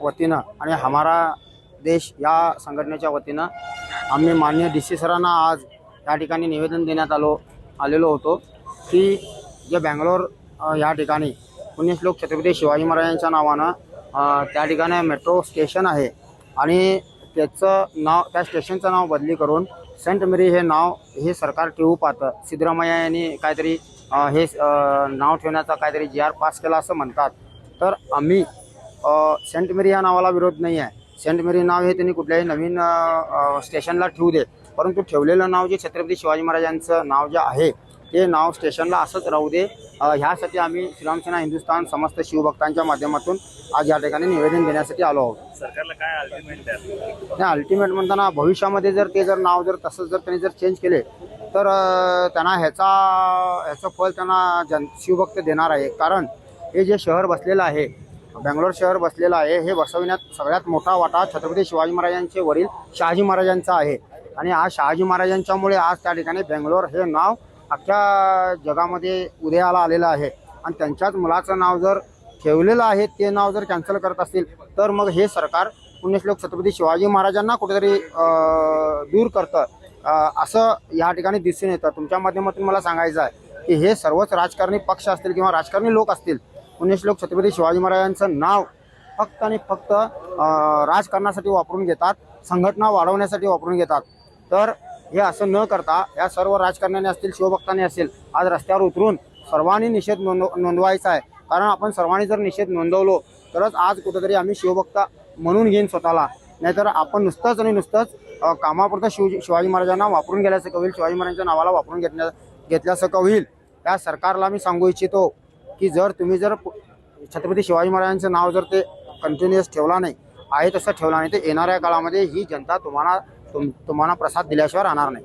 वतीनं आणि हमारा देश या संघटनेच्या वतीनं आम्ही मान्य डी सी सरांना आज या ठिकाणी निवेदन देण्यात आलो आलेलो होतो की जे बँगलोर या ठिकाणी पुण्यश्लोक छत्रपती शिवाजी महाराजांच्या नावानं त्या ठिकाणी मेट्रो स्टेशन आहे आणि त्याचं नाव त्या स्टेशनचं नाव बदली करून सेंट मेरी हे नाव हे सरकार ठेवू पाहतं. सिद्धरामय्या यांनी काहीतरी हे नाव ठेवण्याचा काहीतरी जी आर पास केला असं म्हणतात. तर आम्ही सेंट मेरी या नावाला विरोध नाही आहे. सेंट मेरी नाव हे त्यांनी कुठल्याही नवीन स्टेशनला ठेवू दे परंतु ठेवलेलं नाव जे छत्रपती शिवाजी महाराजांचं नाव जे आहे ते नाव स्टेशनला असंच राहू दे. ह्यासाठी आम्ही श्रीरामसेना हिंदुस्थान समस्त शिवभक्तांच्या माध्यमातून आज या ठिकाणी निवेदन देण्यासाठी आलो आहोत. सरकारला काय अल्टिमेट नाही अल्टिमेट म्हणताना भविष्यामध्ये जर ते जर नाव जर तसंच जर त्यांनी जर चेंज केले तर त्यांना ह्याचा ह्याचं फल त्यांना जन शिवभक्त देणार आहे. कारण हे जे शहर बसलेलं आहे बेंगलोर शहर बसलेलं आहे. हे बसविण्यात सगळ्यात मोठा वाटा छत्रपती शिवाजी महाराजांचे वडील शहाजी महाराजांचा आहे. आणि आज शहाजी महाराजांच्यामुळे आज त्या ठिकाणी बेंगलोर हे नाव अख्ख्या जगामध्ये उदयाला आलेलं आहे. आणि त्यांच्याच मुलाचं नाव जर ठेवलेलं आहे ते नाव जर कॅन्सल करत असतील तर मग हे सरकार पुण्यश्लोक छत्रपती शिवाजी महाराजांना कुठेतरी दूर करतं. असं या ठिकाणी दिसून येतं. तुमच्या माध्यमातून मला सांगायचं आहे की हे सर्वच राजकारणी पक्ष असतील किंवा राजकारणी लोक असतील पुण्यश्लोक छत्रपती शिवाजी महाराजांचं नाव फक्त आणि फक्त राजकारणासाठी वापरून घेतात संघटना वाढवण्यासाठी वापरून घेतात. तर हे असं न करता या सर्व राजकारण्याने असतील शिवभक्तांनी असतील आज रस्त्यावर उतरून सर्वांनी निषेध नोंदव नोंदवायचा आहे. कारण आपण सर्वांनी जर निषेध नोंदवलो तरच आज कुठेतरी आम्ही शिवभक्त म्हणून घेईन स्वतःला. नाहीतर आपण नुसतंच आणि नुसतंच कामापुरतं शिव शिवाजी महाराजांना वापरून गेल्यासारखं होईल शिवाजी महाराजांच्या नावाला वापरून घेतल्या घेतल्यासारखं होईल. त्या सरकारला मी सांगू इच्छितो की जर तुम्ही जर पु- छत्रपती शिवाजी महाराजांचं नाव जर ते कंटिन्युअस ठेवला नाही आहे तसं ठेवला नाही तर येणाऱ्या काळामध्ये ही जनता तुम्हाला तुम तुम्हाला प्रसाद दिल्याशिवाय राहणार नाही.